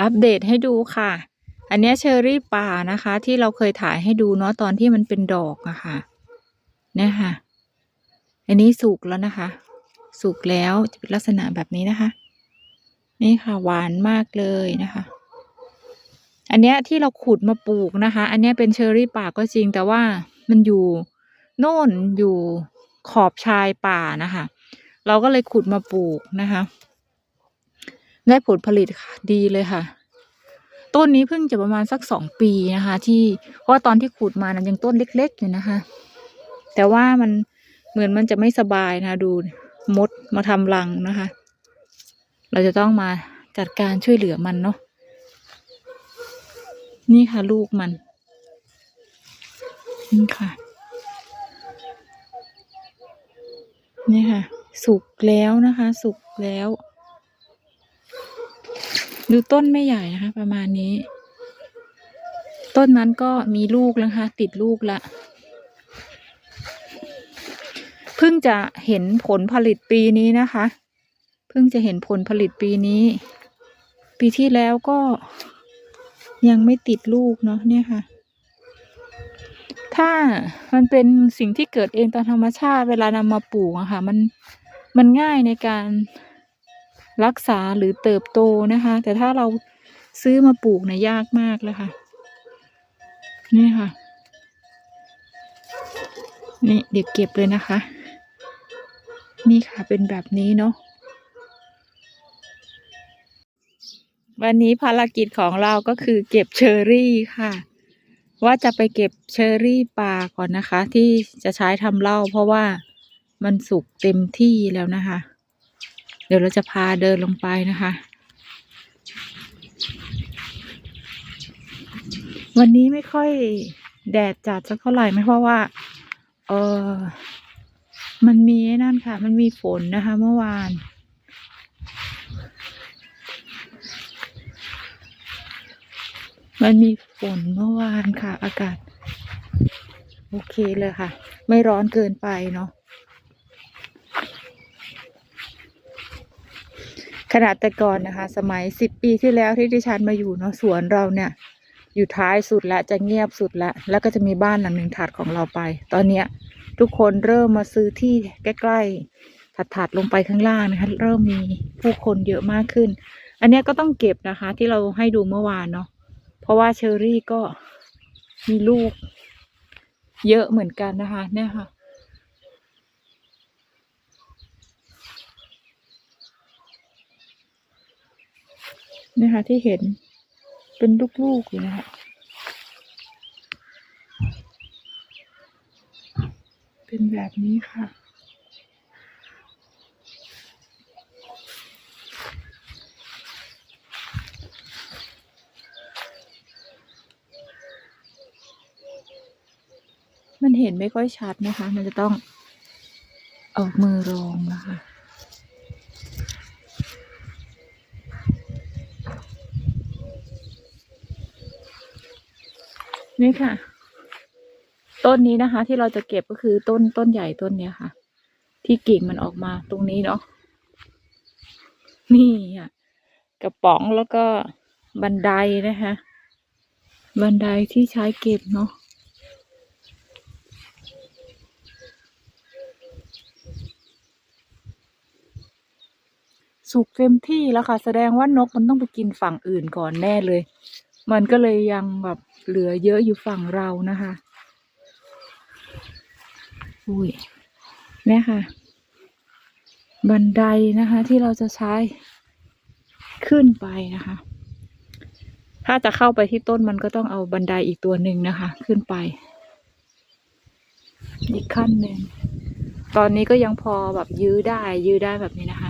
อัปเดตให้ดูค่ะ อันนี้เชอรี่ป่านะคะ ที่เราเคยถ่ายให้ดูเนาะตอนที่มันเป็นดอกอะค่ะเนี่ยค่ะ อันนี้สุกแล้วนะคะ สุกแล้วจะเป็นลักษณะแบบนี้นะคะ นี่ค่ะหวานมากเลยนะคะ อันเนี้ยที่เราขุดมาปลูกนะคะ อันเนี้ยเป็นเชอรี่ป่าก็จริง แต่ว่ามันอยู่โน่นอยู่ขอบชายป่านะคะ เราก็เลยขุดมาปลูกนะคะ ได้ผลผลิตค่ะดีเลยค่ะ ต้นนี้เพิ่งจะประมาณสักสองปีนะคะ ที่เพราะว่าตอนที่ขุดมานั้นยังต้นเล็ก ๆ อยู่นะคะ แต่ว่ามันเหมือนมันจะไม่สบายนะดูมดมาทำรังนะคะ เราจะต้องมาจัดการช่วยเหลือมันเนาะนี่ค่ะลูกมันนี่ค่ะ นี่ค่ะ สุกแล้วนะคะ สุกแล้ว ดูต้นไม่ใหญ่นะคะ ประมาณนี้ ต้นนั้นก็มีลูกแล้วนะคะ ติดลูกละเพิ่งจะเห็นผลผลิตปีนี้นะคะ เพิ่งจะเห็นผลผลิตปีนี้ ปีที่แล้วก็ยังไม่ติดลูกเนาะเนี่ยค่ะ ถ้ามันเป็นสิ่งที่เกิดเองตามธรรมชาติเวลานำมาปลูกอะค่ะ มันมันง่ายในการ รักษาหรือเติบโตนะคะ แต่ถ้าเราซื้อมาปลูกเนี่ยยากมากเลยค่ะ นี่ค่ะ นี่เดี๋ยวเก็บเลยนะคะ นี่ค่ะเป็นแบบนี้เนาะวันนี้ภารกิจของเราก็คือเก็บเชอรี่ค่ะ ว่าจะไปเก็บเชอรี่ป่าก่อนนะคะ ที่จะใช้ทำเหล้าเพราะว่ามันสุกเต็มที่แล้วนะคะ เดี๋ยวเราจะพาเดินลงไปนะคะ วันนี้ไม่ค่อยแดดจัดสักเท่าไหร่ไม่เพราะว่า เออมันมีนั่นค่ะ มันมีฝนนะคะ เมื่อวานมันมีฝนเมื่อวานค่ะ อากาศ โอเคเลยค่ะ ไม่ร้อนเกินไปเนาะ ขนาดแต่ก่อนนะคะ สมัยสิบปีที่แล้วที่ดิฉันมาอยู่เนาะสวนเราเนี่ย อยู่ท้ายสุดละจะเงียบสุดละแล้วก็จะมีบ้านหลังหนึ่งถัดของเราไป ตอนเนี้ยทุกคนเริ่มมาซื้อที่ใกล้ๆถัดๆลงไปข้างล่างนะคะ เริ่มมีผู้คนเยอะมากขึ้น อันเนี้ยก็ต้องเก็บนะคะ ที่เราให้ดูเมื่อวานเนาะเพราะว่าเชอรี่ก็มีลูก เยอะเหมือนกันนะคะ เนี่ยค่ะ นี่ยค่ะที่เห็นเป็นลูกๆอยู่นะคะเป็นแบบนี้ค่ะ มันเห็นไม่ค่อยชัดนะคะ มันจะต้องเอามือรองนะคะ นี่ค่ะ ต้นนี้นะคะ ที่เราจะเก็บก็คือต้นต้นใหญ่ต้นเนี้ยค่ะ ที่กิ่งมันออกมาตรงนี้เนาะนี่อะกระป๋องแล้วก็บันไดนะคะ บันไดที่ใช้เก็บเนาะสุกเต็มที่แล้วค่ะ แสดงว่านกมันต้องไปกินฝั่งอื่นก่อนแน่เลย มันก็เลยยังแบบ เหลือเยอะอยู่ฝั่งเรานะคะอุ้ยเนี่ยค่ะ บันไดนะคะที่เราจะใช้ขึ้นไปนะคะ ถ้าจะเข้าไปที่ต้นมันก็ต้องเอาบันไดอีกตัวหนึ่งนะคะ ขึ้นไป อีกขั้นหนึ่งตอนนี้ก็ยังพอแบบยื้อได้ยื้อได้แบบนี้นะคะนะคะ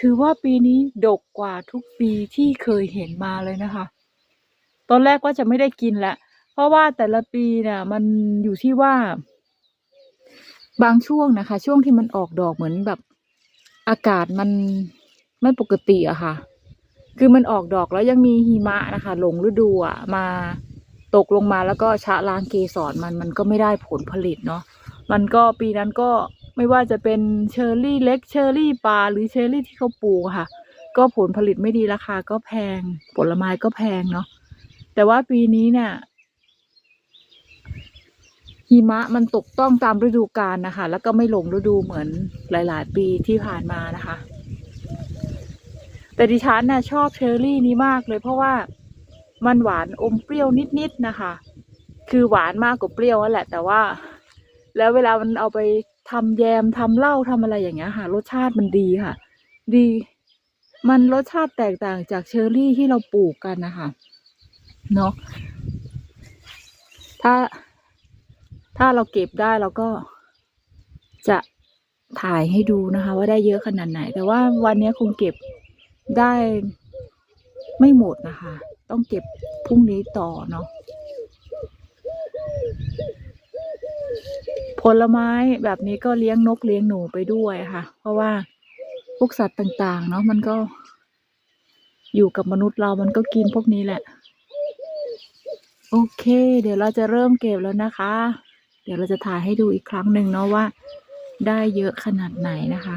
ถือว่าปีนี้ดกกว่าทุกปีที่เคยเห็นมาเลยนะคะ ตอนแรกว่าจะไม่ได้กินแหละ เพราะว่าแต่ละปีเนี่ย มันอยู่ที่ว่า บางช่วงนะคะ ช่วงที่มันออกดอกเหมือนแบบ อากาศมันไม่ปกติอะค่ะ คือมันออกดอกแล้วยังมีหิมะนะคะหลงฤดูอะมาตกลงมาแล้วก็ชะล้างเกสรมันมันก็ไม่ได้ผลผลิตเนาะ มันก็ปีนั้นก็ ไม่ว่าจะเป็นเชอร์รี่เล็กเชอร์รี่ปลาหรือเชอร์รี่ที่เขาปลูกค่ะ ก็ผลผลิตไม่ดีราคาก็แพง ผลไม้ก็แพงเนาะแต่ว่าปีนี้เนี่ยหิมะมันตกต้องตามฤดูกาลนะคะ แล้วก็ไม่หลงฤดูเหมือนหลาย ๆ ปีที่ผ่านมานะคะ แต่ดิฉันน่ะชอบเชอร์รี่นี้มากเลย เพราะว่ามันหวานอมเปรี้ยวนิด ๆนะคะ คือหวานมากกว่าเปรี้ยวแหละ แต่ว่า แล้วเวลามันเอาไป ทำแยมทำเหล้าทำอะไรอย่างเงี้ยค่ะ รสชาติมันดีค่ะ ดี มันรสชาติแตกต่างจากเชอร์รี่ที่เราปลูกกันนะคะเนาะถ้าถ้าเราเก็บได้เราก็จะถ่ายให้ดูนะคะ ว่าได้เยอะขนาดไหน แต่ว่าวันนี้คงเก็บได้ไม่หมดนะคะ ต้องเก็บพรุ่งนี้ต่อเนาะ ผลไม้แบบนี้ก็เลี้ยงนกเลี้ยงหนูไปด้วยค่ะ เพราะว่าพวกสัตว์ต่างๆ เนาะมันก็ อยู่กับมนุษย์เรามันก็กินพวกนี้แหละ โอเค เดี๋ยวเราจะเริ่มเก็บแล้วนะคะ เดี๋ยวเราจะถ่ายให้ดูอีกครั้งหนึ่งเนาะว่า ได้เยอะขนาดไหนนะคะ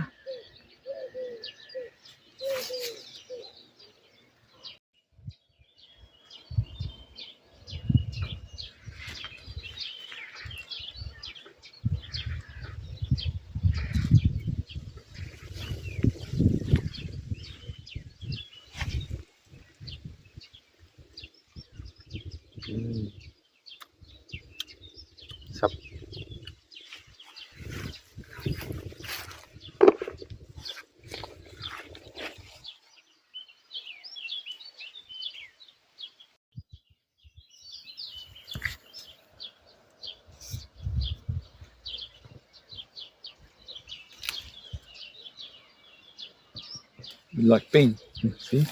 like bean? See?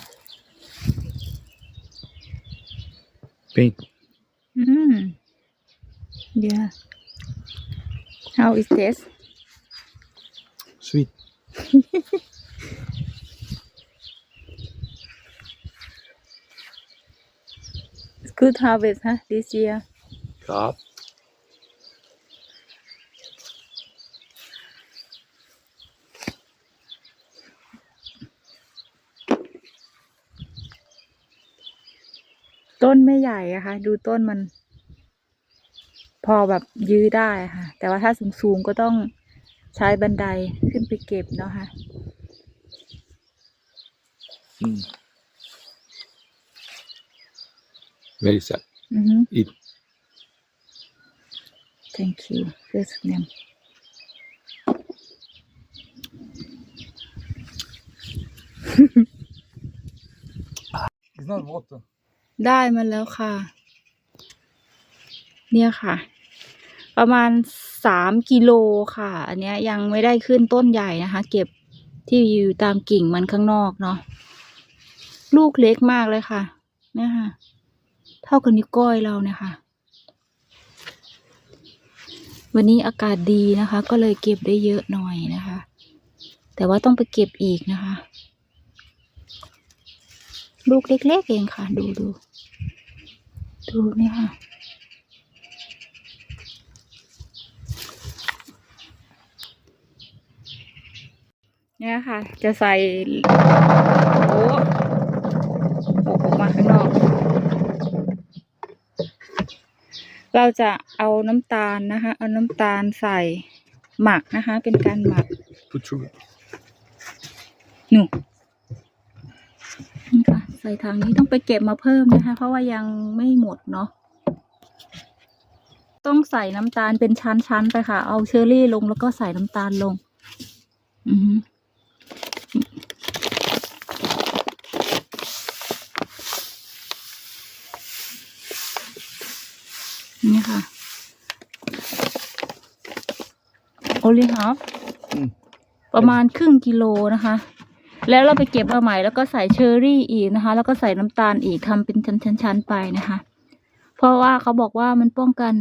Bean. Mm. Yeah. How is this? Sweet. It's good harvest, huh? This year. Carp. ต้นไม่ใหญ่อะค่ะ ดูต้นมัน พอแบบยื้อได้อะค่ะ แต่ว่าถ้าสูงๆก็ต้องใช้บันไดขึ้นไปเก็บเนาะค่ะ Mm. Very sad. อือฮึ Eat. thank you first name It's not water. ได้มาแล้วค่ะ เนี่ยค่ะ ประมาณสามกิโลค่ะ อันเนี้ยยังไม่ได้ขึ้นต้นใหญ่นะคะ เก็บที่อยู่ตามกิ่งมันข้างนอกเนาะลูกเล็กมากเลยค่ะ เนี่ยค่ะ เท่ากับนิ้วก้อยเราเนี่ยค่ะ วันนี้อากาศดีนะคะ ก็เลยเก็บได้เยอะหน่อยนะคะ แต่ว่าต้องไปเก็บอีกนะคะ ลูกเล็กๆเองค่ะ ดูดู ดูเนี่ยค่ะ เนี่ยค่ะ จะใส่โอ้หกออกมาข้างนอก เราจะเอาน้ำตาลนะคะ เอาน้ำตาลใส่หมักนะคะ เป็นการหมัก Put sugar. หนูนี่ค่ะใส่ทางนี้ต้องไปเก็บมาเพิ่มนะคะ เพราะว่ายังไม่หมดเนาะต้องใส่น้ำตาลเป็นชั้นๆไปค่ะ เอาเชอร์รี่ลงแล้วก็ใส่น้ำตาลลง อือฮึนี่ค่ะ โอลิฮ f อืมประมาณครึ่งกิโลนะคะ แล้วเราไปเก็บมาใหม่แล้วก็ใส่เชอร์รี่อีกนะคะ แล้วก็ใส่น้ำตาลอีกทำเป็นชั้นๆๆไปนะคะ เพราะว่าเขาบอกว่ามันป้องกัน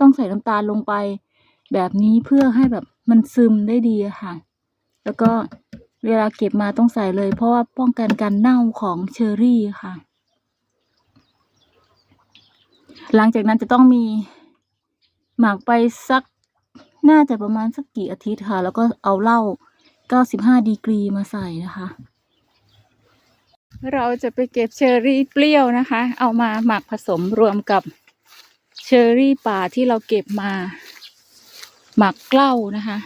ต้องใส่น้ำตาลลงไป แบบนี้เพื่อให้แบบมันซึมได้ดีะค่ะ แล้วก็เวลาเก็บมาต้องใส่เลย เพราะว่าป้องกันการเน่าของเชอร์รี่ค่ะ หลังจากนั้นจะต้องมีหมักไปสักน่าจะประมาณสักกี่อาทิตย์ค่ะ แล้วก็เอาเหล้า 95 ดีกรีมาใส่นะคะ เราจะไปเก็บเชอร์รี่เปรี้ยวนะคะ เอามาหมักผสมรวมกับเชอร์รี่ป่าที่เราเก็บมา หมักเหล้านะคะ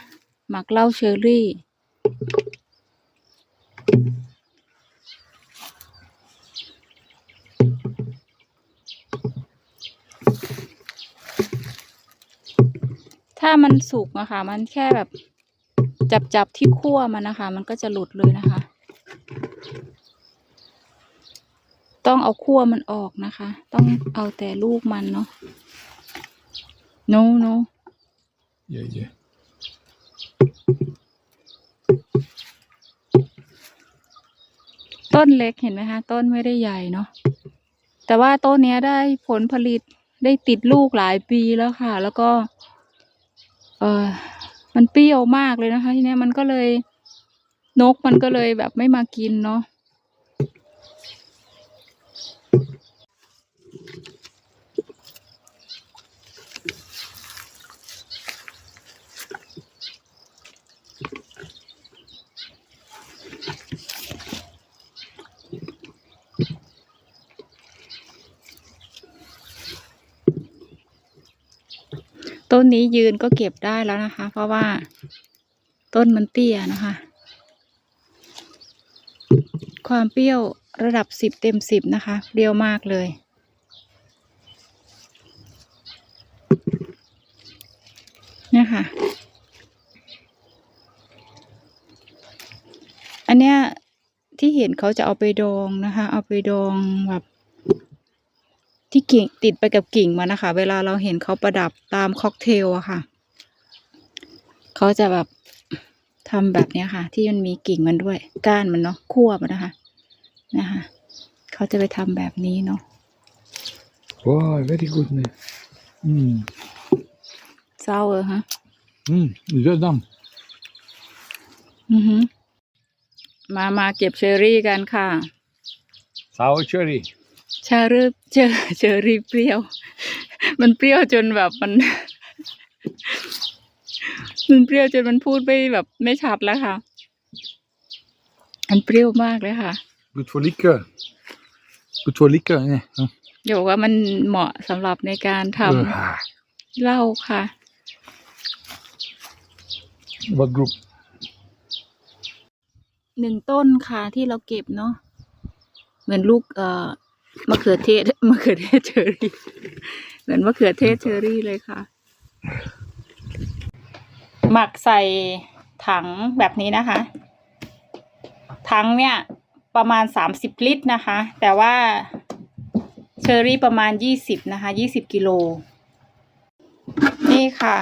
หมักเหล้าเชอร์รี่ถ้ามันสุกอะค่ะ มันแค่แบบ จับจับๆที่ขั้วมันนะคะ มันก็จะหลุดเลยนะคะ ต้องเอาขั้วมันออกนะคะ ต้องเอาแต่ลูกมันเนาะ no no Yeah, yeah. ต้นเล็กเห็นไหมคะต้นไม่ได้ใหญ่เนาะแต่ว่าต้นเนี้ยได้ผลผลิตได้ติดลูกหลายปีแล้วค่ะ แล้วก็ เออ มันเปรี้ยวมากเลยนะคะ ทีนี้มันก็เลยนกมันก็เลยแบบไม่มากินเนาะ ต้นนี้ยืนก็เก็บได้แล้วนะคะ เพราะว่าต้นมันเตี้ยนะคะ ความเปรี้ยวระดับสิบเต็มสิบนะคะ เปรี้ยวมากเลยเนี่ยค่ะ อันเนี้ยที่เห็นเขาจะเอาไปดองนะคะ เอาไปดองแบบ ที่กิ่งติดไปกับกิ่งมันนะคะ เวลาเราเห็นเขาประดับตามค็อกเทลอะค่ะ เขาจะแบบทำแบบเนี้ยค่ะ ที่มันมีกิ่งมันด้วย ก้านมันเนาะขั้วมันนะคะ นะคะเขาจะไปทำแบบนี้เนาะ Wow, very good. man. Mm. เศร้าเออฮะ Mm. Well done. อือฮึมามาเก็บเชอรี่กันค่ะ Sour cherry. เชอรี่ เชอเชอรี่เปรี้ยว มันเปรี้ยวจนแบบมัน มันเปรี้ยวจนมันพูดไม่แบบ ไม่ชัดแล้วค่ะ มันเปรี้ยวมากเลยค่ะ Good for liquor. Good for liquor. Yeah. Huh? เดี๋ยวบอกว่ามันเหมาะสำหรับในการท Uh, ำเหล้าค่ะ what group? หนึ่งต้นค่ะที่เราเก็บเนาะเหมือนลูกเอ่อ มะเขือเทศมะเขือเทศเชอรี่ เหมือนมะเขือเทศเชอรี่เลยค่ะ หมักใส่ถังแบบนี้นะคะ ถังเนี่ยประมาณสามสิบลิตรนะคะ แต่ว่าเชอรี่ประมาณยี่สิบนะคะยี่สิบกิโล นี่ค่ะ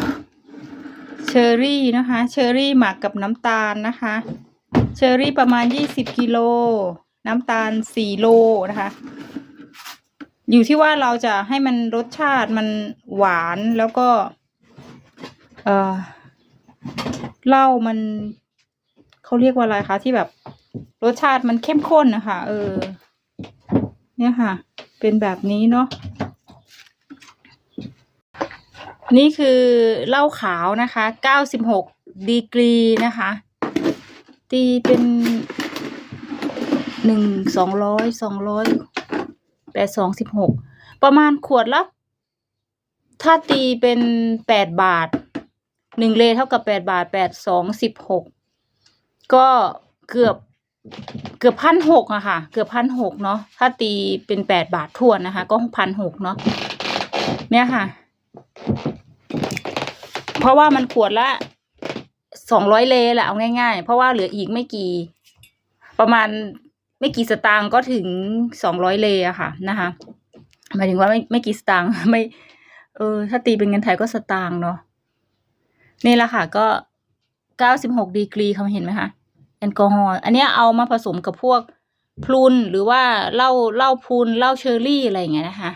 เชอรี่นะคะ เชอรี่หมักกับน้ำตาลนะคะ เชอรี่ประมาณยี่สิบกิโลน้ำตาลสี่โลนะคะ อยู่ที่ว่าเราจะให้มันรสชาติมันหวานแล้วก็ เออเหล้ามันเขาเรียกว่าอะไรคะที่แบบรสชาติมันเข้มข้นนะคะเออ เนี่ยค่ะ เป็นแบบนี้เนาะนี่คือเหล้าขาวนะคะเก้าสิบหกดีกรีนะคะ ตีเป็นหนึ่งสองร้อยสองร้อย แปดสองสิบหกประมาณขวดละถ้าตีเป็นแปดบาทหนึ่งเลเท่ากับแปดบาทแปดสองสิบหกก็เกือบเกือบพันหกอะค่ะ เกือบพันหกเนาะถ้าตีเป็นแปดบาททวนนะคะ ก็พันหกเนาะเนี่ยค่ะ เพราะว่ามันขวดละสองร้อยเลแหละเอาง่าย ๆ เพราะว่าเหลืออีกไม่กี่ ประมาณ ไม่กี่สตางค์ก็ถึงสองร้อยเลอะค่ะนะคะหมายถึงว่าไม่ไม่กี่สตางค์ไม่ เออ ถ้าตีเป็นเงินไทยก็สตางค์เนาะนี่แหละค่ะ ก็เก้าสิบหกดีกรีเขาเห็นไหมคะแอลกอฮอล์อันนี้เอามาผสมกับพวกพลุนหรือว่าเหล้าเหล้าพลุนเหล้าเชอร์รี่อะไรอย่างเงี้ยนะคะ